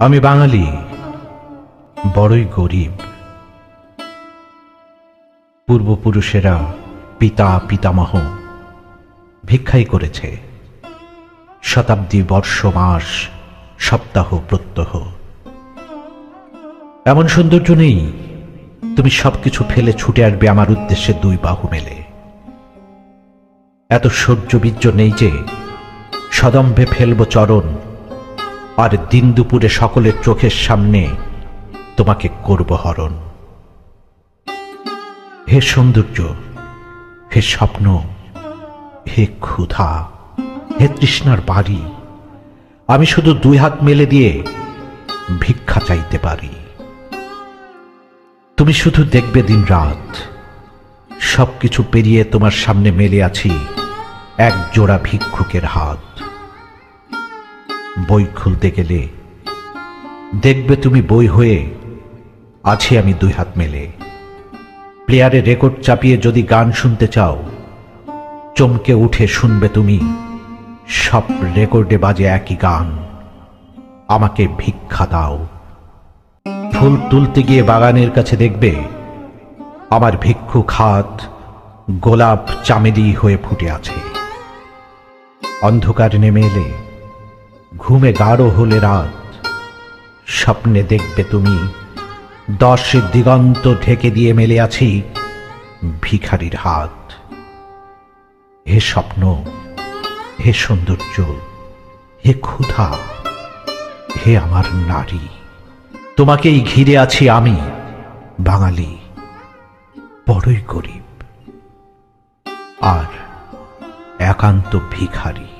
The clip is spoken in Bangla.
আমি বাঙালি, বড়ই গরিব। পূর্বপুরুষেরা পিতা, পিতামহ ভিক্ষাই করেছে। শতাব্দী, বর্ষ, মাস, সপ্তাহ, প্রত্যহ। এমন সৌন্দর্য নেই, তুমি সবকিছু ফেলে ছুটে আসবে আমার উদ্দেশ্যে দুই বাহু মেলে এত সহ্য বীর্য নেই যে সদম্ভে ফেলব চরণ, আর দিন দুপুরে সকলের চোখের সামনে তোমাকে করব হরণ। হে সৌন্দর্য, হে স্বপ্ন, হে ক্ষুধা, হে তৃষ্ণার বাড়ি, আমি শুধু দুই হাত মেলে দিয়ে ভিক্ষা চাইতে পারি। তুমি শুধু দেখবে দিন রাত সবকিছু পেরিয়ে তোমার সামনে মেলে আছি এক জোড়া ভিক্ষুকের হাত। বই খুলতে গেলে দেখবে তুমি বই হয়ে আছি আমি দুই হাত মেলে। প্লেয়ারে রেকর্ড চাপিয়ে যদি গান শুনতে চাও, চমকে উঠে শুনবে তুমি সব রেকর্ডে বাজে একই গান। আমাকে ভিক্ষা দাও। ফুল তুলতে গিয়ে বাগানের কাছে দেখবে আমার ভিক্ষু খাত গোলাপ চামেলি হয়ে ফুটে আছে। অন্ধকার নেমে এলে ঘুমে গাঢ় হলে রাত। স্বপ্নে দেখবে তুমি দশ দিগন্ত ঢেকে দিয়ে মেলে আছি ভিখারির হাত। হে স্বপ্ন, হে সৌন্দর্য, হে ক্ষুধা, হে আমার নারী, তোমাকেই ঘিরে আছি আমি, বাঙালি। বড়ই গরিব। আর একান্ত ভিখারী।